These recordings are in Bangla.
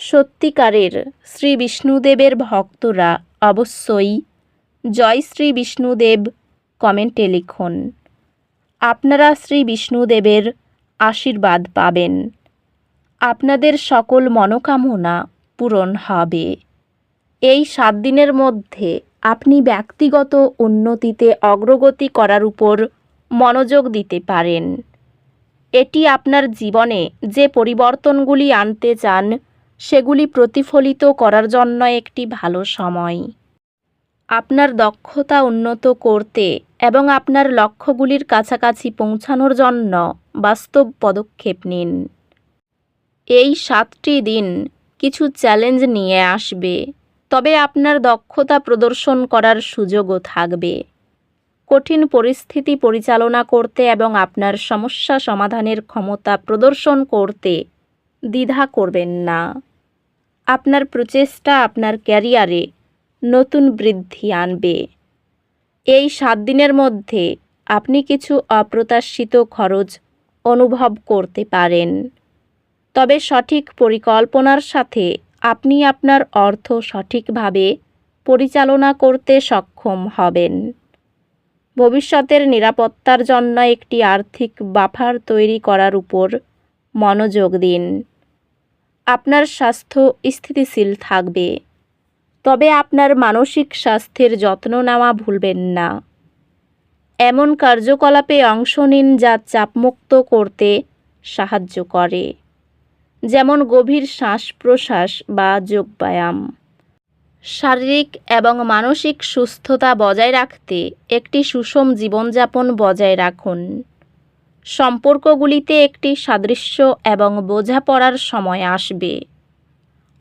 সত্যিকারের শ্রী বিষ্ণুদেবের ভক্তরা অবশ্যই জয় শ্রী বিষ্ণুদেব কমেন্টে লিখুন। আপনারা শ্রী বিষ্ণুদেবের আশীর্বাদ পাবেন। আপনাদের সকল মনোকামনা পূরণ হবে। এই সাত দিনের মধ্যে আপনি ব্যক্তিগত উন্নতিতে অগ্রগতি করার উপর মনোযোগ দিতে পারেন। এটি আপনার জীবনে যে পরিবর্তনগুলি আনতে চান সেগুলি প্রতিফলিত করার জন্য একটি ভালো সময়। আপনার দক্ষতা উন্নত করতে এবং আপনার লক্ষ্যগুলির কাছাকাছি পৌঁছানোর জন্য বাস্তব পদক্ষেপ নিন। এই সাতটি দিন কিছু চ্যালেঞ্জ নিয়ে আসবে, তবে আপনার দক্ষতা প্রদর্শন করার সুযোগও থাকবে। কঠিন পরিস্থিতি পরিচালনা করতে এবং আপনার সমস্যা সমাধানের ক্ষমতা প্রদর্শন করতে দ্বিধা করবেন না। আপনার প্রচেষ্টা আপনার ক্যারিয়ারে নতুন বৃদ্ধি আনবে। এই সাত দিনের মধ্যে আপনি কিছু অপ্রত্যাশিত খরচ অনুভব করতে পারেন। তবে সঠিক পরিকল্পনার সাথে আপনি আপনার অর্থ সঠিকভাবে পরিচালনা করতে সক্ষম হবেন। ভবিষ্যতের নিরাপত্তার জন্য একটি আর্থিক বাফার তৈরি করার উপর মনোযোগ দিন। আপনার স্বাস্থ্য স্থিতিশীল থাকবে। তবে আপনার মানসিক স্বাস্থ্যের যত্ন নেওয়া ভুলবেন না। এমন কার্যকলাপে অংশ নিন যা চাপমুক্ত করতে সাহায্য করে। যেমন গভীর শ্বাস প্রশ্বাস বা যোগব্যায়াম। শারীরিক এবং মানসিক সুস্থতা বজায় রাখতে একটি সুষম জীবনযাপন বজায় রাখুন। সম্পর্কগুলিতে একটি সাদৃশ্য এবং বোঝাপড়ার সময় আসবে।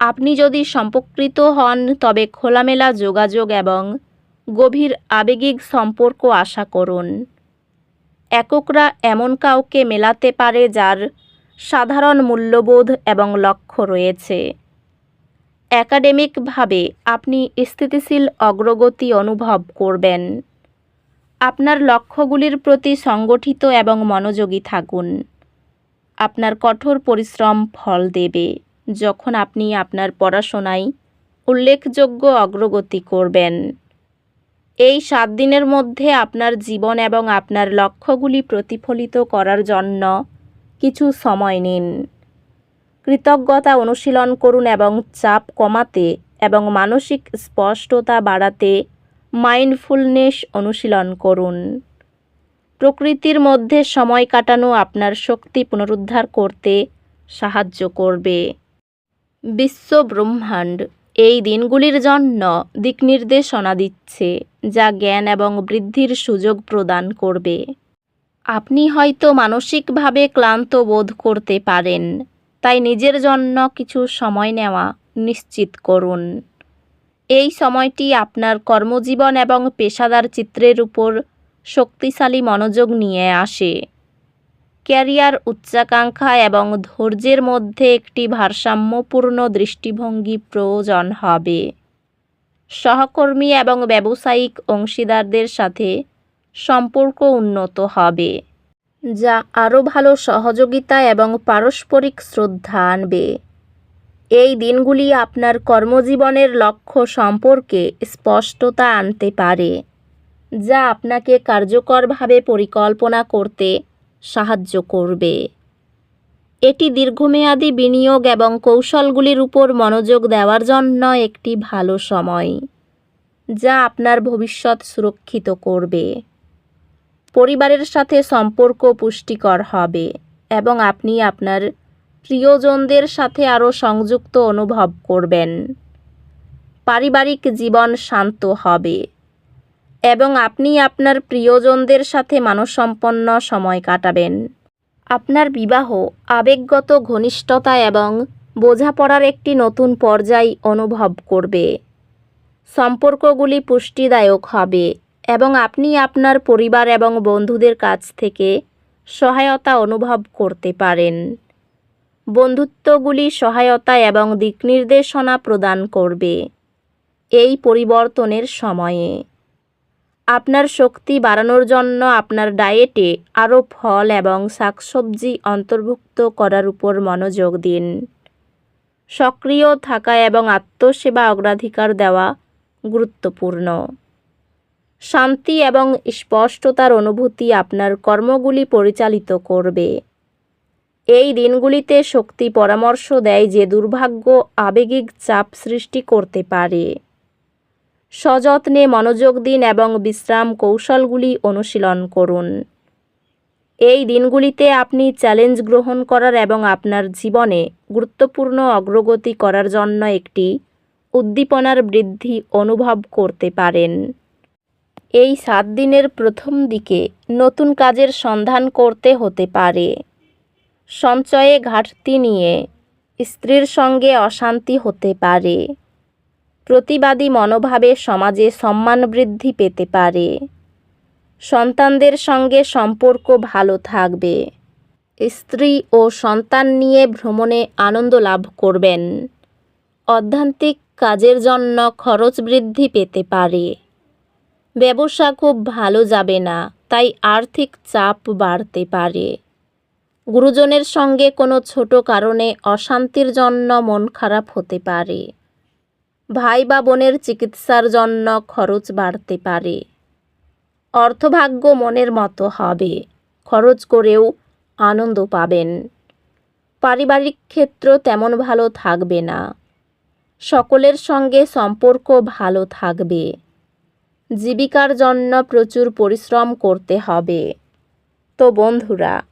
আপনি যদি সম্পর্কিত হন, তবে খোলামেলা যোগাযোগ এবং গভীর আবেগিক সম্পর্ক আশা করুন। এককরা এমন কাউকে মেলাতে পারে যার সাধারণ মূল্যবোধ এবং লক্ষ্য রয়েছে। একাডেমিকভাবে আপনি স্থিতিশীল অগ্রগতি অনুভব করবেন। আপনার লক্ষ্যগুলির প্রতি সংগঠিত এবং মনোযোগী থাকুন। আপনার কঠোর পরিশ্রম ফল দেবে। যখন আপনি আপনার পড়াশোনায় উল্লেখযোগ্য অগ্রগতি করবেন, এই সাত দিনের মধ্যে আপনার জীবন এবং আপনার লক্ষ্যগুলি প্রতিফলিত করার জন্য কিছু সময় নিন। কৃতজ্ঞতা অনুশীলন করুন এবং চাপ কমাতে এবং মানসিক স্পষ্টতা বাড়াতে মাইন্ডফুলনেস অনুশীলন করুন। প্রকৃতির মধ্যে সময় কাটানো আপনার শক্তি পুনরুদ্ধার করতে সাহায্য করবে। বিশ্ব ব্রহ্মাণ্ড, এই দিনগুলির জন্য দিক নির্দেশনা দিচ্ছে, যা জ্ঞান এবং বৃদ্ধির সুযোগ প্রদান করবে। আপনি হয়তো মানসিকভাবে ক্লান্ত বোধ করতে পারেন, তাই নিজের জন্য কিছু সময় নেওয়া নিশ্চিত করুন। এই সময়টি আপনার কর্মজীবন এবং পেশাদার চিত্রের উপর শক্তিশালী মনোযোগ নিয়ে আসে। ক্যারিয়ার উচ্চাকাঙ্ক্ষা এবং ধৈর্যের মধ্যে একটি ভারসাম্যপূর্ণ দৃষ্টিভঙ্গি প্রয়োজন হবে। সহকর্মী এবং ব্যবসায়িক অংশীদারদের সাথে সম্পর্ক উন্নত হবে, যা আরও ভালো সহযোগিতা এবং পারস্পরিক শ্রদ্ধা আনবে। এই দিনগুলি আপনার কর্মজীবনের লক্ষ্য সম্পর্কে স্পষ্টতা আনতে পারে, যা আপনাকে কার্যকরভাবে পরিকল্পনা করতে সাহায্য করবে। এটি দীর্ঘমেয়াদী বিনিয়োগ এবং কৌশলগুলির উপর মনোযোগ দেওয়ার জন্য একটি ভালো সময়, যা আপনার ভবিষ্যৎ সুরক্ষিত করবে। পরিবারের সাথে সম্পর্ক পুষ্টিকর হবে এবং আপনি আপনার প্রিয়জনদের সাথে আরও সংযুক্ত অনুভব করবেন। পারিবারিক জীবন শান্ত হবে এবং আপনি আপনার প্রিয়জনদের সাথে মানসম্পন্ন সময় কাটাবেন। আপনার বিবাহ, আবেগগত ঘনিষ্ঠতা এবং বোঝাপড়ার একটি নতুন পর্যায় অনুভব করবে। সম্পর্কগুলি পুষ্টিদায়ক হবে এবং আপনি আপনার পরিবার এবং বন্ধুদের কাছ থেকে সহায়তা অনুভব করতে পারেন। বন্ধুত্বগুলি সহায়তা এবং দিকনির্দেশনা প্রদান করবে এই পরিবর্তনের সময়ে। আপনার শক্তি বাড়ানোর জন্য আপনার ডায়েটে আরও ফল এবং শাকসবজি অন্তর্ভুক্ত করার উপর মনোযোগ দিন। সক্রিয় থাকা এবং আত্মসেবা অগ্রাধিকার দেওয়া গুরুত্বপূর্ণ। শান্তি এবং স্পষ্টতার অনুভূতি আপনার কর্মগুলি পরিচালিত করবে। এই দিনগুলিতে শক্তি পরামর্শ দেয় যে দুর্ভাগ্য, আবেগিক চাপ সৃষ্টি করতে পারে। সযত্নে মনোযোগ দিন এবং বিশ্রাম কৌশলগুলি অনুশীলন করুন। এই দিনগুলিতে আপনি চ্যালেঞ্জ গ্রহণ করার এবং আপনার জীবনে গুরুত্বপূর্ণ অগ্রগতি করার জন্য একটি উদ্দীপনার বৃদ্ধি অনুভব করতে পারেন। এই সাত দিনের প্রথম দিকে নতুন কাজের সন্ধান করতে হতে পারে। সঞ্চয়ে ঘাটতি নিয়ে স্ত্রীর সঙ্গে অশান্তি হতে পারে। প্রতিবাদী মনোভাবে সমাজে সম্মান বৃদ্ধি পেতে পারে। সন্তানদের সঙ্গে সম্পর্ক ভালো থাকবে। স্ত্রী ও সন্তান নিয়ে ভ্রমণে আনন্দ লাভ করবেন। অধ্যান্তিক কাজের জন্য খরচ বৃদ্ধি পেতে পারে। ব্যবসা খুব ভালো যাবে না, তাই আর্থিক চাপ বাড়তে পারে। গুরুজনের সঙ্গে কোনো ছোট কারণে অশান্তির জন্য মন খারাপ হতে পারে। ভাই বা বোনের চিকিৎসার জন্য খরচ বাড়তে পারে। অর্থভাগ্য মনের মতো হবে। খরচ করেও আনন্দ পাবেন। পারিবারিক ক্ষেত্র তেমন ভালো থাকবে না। সকলের সঙ্গে সম্পর্ক ভালো থাকবে। জীবিকার জন্য প্রচুর পরিশ্রম করতে হবে। তো বন্ধুরা